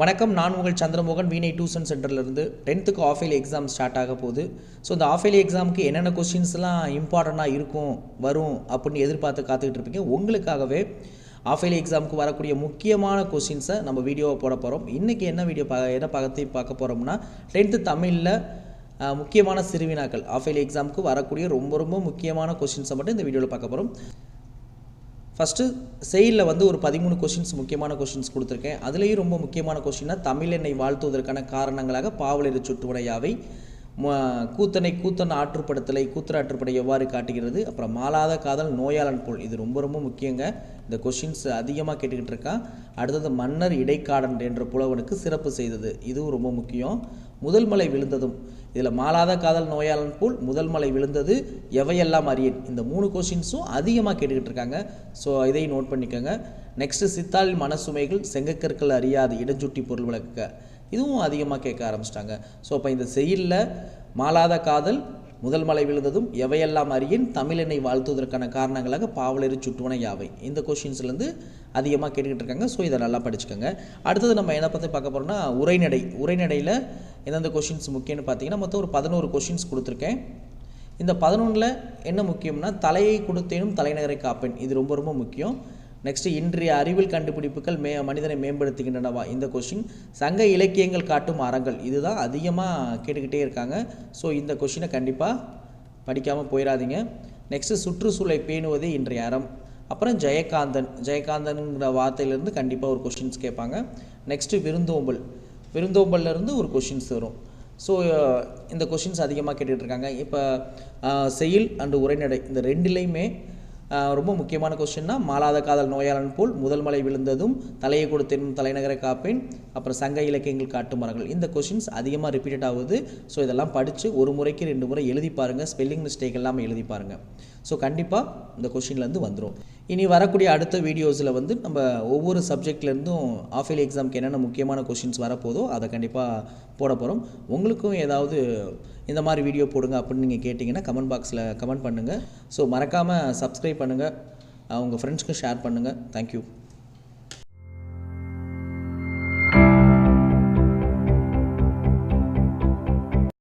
வணக்கம் நான் உங்கள் சந்திரமோகன் வீணை டியூஷன் சென்டர்லேருந்து டென்த்துக்கு ஆஃப் எக்ஸாம் ஸ்டார்ட் ஆக போகுது. ஸோ இந்த ஆஃப் எக்ஸாமுக்கு என்னென்ன கொஸ்டின்ஸ்லாம் இம்பார்ட்டண்ட்டாக இருக்கும் வரும் அப்படின்னு எதிர்பார்த்து காத்துக்கிட்டு இருப்பீங்க. உங்களுக்காகவே ஆஃப் எக்ஸாமுக்கு வரக்கூடிய முக்கியமான கொஸ்டின்ஸை நம்ம வீடியோவை போட போகிறோம் இன்றைக்கி என்ன வீடியோ பா என்ன பற்றி பார்க்க போகிறோம்னா டென்த்து தமிழில் முக்கியமான சிறுவினாக்கள். ஆஃப் எக்ஸாமுக்கு வரக்கூடிய ரொம்ப ரொம்ப முக்கியமான கொஸ்டின்ஸை மட்டும் இந்த வீடியோவில் பார்க்க போகிறோம் ஃபஸ்ட்டு செயலில் வந்து ஒரு பதிமூணு கொஷின்ஸ் முக்கியமான கொஷின்ஸ் கொடுத்துருக்கேன். அதுலேயும் ரொம்ப முக்கியமான கொஷின்னா தமிழ் என்னை வாழ்த்துவதற்கான காரணங்களாக பாவலரி சுட்டுவடையாவை கூத்தனை கூத்தன் ஆற்றுப்படுத்தலை கூத்தர் ஆற்றுப்படை எவ்வாறு காட்டுகிறது? அப்புறம் மாலாத காதல் நோயாளன் போல். இது ரொம்ப ரொம்ப முக்கியங்க. இந்த கொஷின்ஸ் அதிகமாக கேட்டுக்கிட்டு இருக்கான் அடுத்தது மன்னர் இடைக்காடன் என்ற புலவனுக்கு சிறப்பு செய்தது. இதுவும் ரொம்ப முக்கியம். முதல் மலை விழுந்ததும். இதில் மாலாத காதல் நோயாளன் போல் முதல் மலை விழுந்தது எவையெல்லாம் அறியேன்? இந்த மூணு கொஷின்ஸும் அதிகமாக கேட்டுக்கிட்டு இருக்காங்க. ஸோ இதையும் நோட் பண்ணிக்கோங்க. நெக்ஸ்ட்டு சித்தாளின் மனசுமைகள் செங்கக்கற்கள் அறியாது. இடஞ்சுட்டி பொருள் விளக்க இதுவும் அதிகமாக கேட்க ஆரம்பிச்சிட்டாங்க. ஸோ அப்போ இந்த செயலில் மாலாத காதல் முதல் மலை விழுந்ததும் எவையெல்லாம் அறியின் தமிழனை வாழ்த்துவதற்கான காரணங்களாக பாவலரி சுட்டுவன யாவை? இந்த கொஷின்ஸ்லேருந்து அதிகமாக கேட்டுக்கிட்டு இருக்காங்க. ஸோ இதை நல்லா படிச்சுக்கோங்க. அடுத்தது நம்ம என்ன பற்றி பார்க்க போகிறோம்னா உரைநடை. உரைநடையில் எந்தெந்த கொஷின்ஸ் முக்கியம்னு பார்த்தீங்கன்னா மொத்தம் ஒரு பதினோரு கொஷின்ஸ் கொடுத்துருக்கேன். இந்த பதினொன்றில் என்ன முக்கியம்னா தலையை கொடுத்தேனும் தலைநகரை காப்பேன். இது ரொம்ப ரொம்ப முக்கியம். நெக்ஸ்ட் இன்றைய அறிவியல் கண்டுபிடிப்புகள் மே மனிதனை மேம்படுத்துகின்றனவா? இந்த கொஷின் சங்க இலக்கியங்கள் காட்டும் அறங்கள். இதுதான் அதிகமாக கேட்டுக்கிட்டே இருக்காங்க. ஸோ இந்த கொஷினை கண்டிப்பாக படிக்காமல் போயிடாதீங்க. நெக்ஸ்ட்டு சுற்றுச்சூழலை பேணுவதே இன்றைய அறம். அப்புறம் ஜெயகாந்தன். ஜெயகாந்தனுங்கிற வார்த்தையிலேருந்து கண்டிப்பாக ஒரு கொஷின்ஸ் கேட்பாங்க. நெக்ஸ்ட்டு விருந்தோம்பல். விருந்தோம்பல்லேருந்து ஒரு கொஷின்ஸ் வரும். ஸோ இந்த கொஷின்ஸ் அதிகமாக கேட்டுட்டு இருக்காங்க. இப்போ செயல் அண்டு உரைநடை. இந்த ரெண்டுலேயுமே ரொம்ப முக்கியமான கொஸ்டின்னா மாலாத காதல் நோயாளன் போல் முதல் மலை விழுந்ததும் தலையை கொடுத்தும் தலைநகர காப்பேன். அப்புறம் சங்க இலக்கியங்கள் காட்டு மரங்கள். இந்த கொஷின்ஸ் அதிகமாக ரிப்பீட்டட் ஆகுது. ஸோ இதெல்லாம் படித்து ஒரு முறைக்கு ரெண்டு முறை எழுதி பாருங்கள் ஸ்பெல்லிங் மிஸ்டேக் எல்லாமே எழுதி பாருங்கள் ஸோ கண்டிப்பாக இந்த கொஷின்லேருந்து வந்துடும் இனி வரக்கூடிய அடுத்த வீடியோஸில் வந்து நம்ம ஒவ்வொரு சப்ஜெக்ட்லேருந்தும் ஆஃப் எக்ஸாமுக்கு என்னென்ன முக்கியமான கொஷின்ஸ் வரப்போதோ அதை கண்டிப்பாக போட போகிறோம் உங்களுக்கும் ஏதாவது இந்த மாதிரி வீடியோ போடுங்க அப்படின்னு நீங்கள் கேட்டிங்கன்னா கமெண்ட் பாக்ஸில் கமெண்ட் பண்ணுங்கள் ஸோ மறக்காமல் சப்ஸ்கிரைப் பண்ணுங்கள் உங்கள் ஃப்ரெண்ட்ஸ்க்கு ஷேர் பண்ணுங்கள் தேங்க்யூ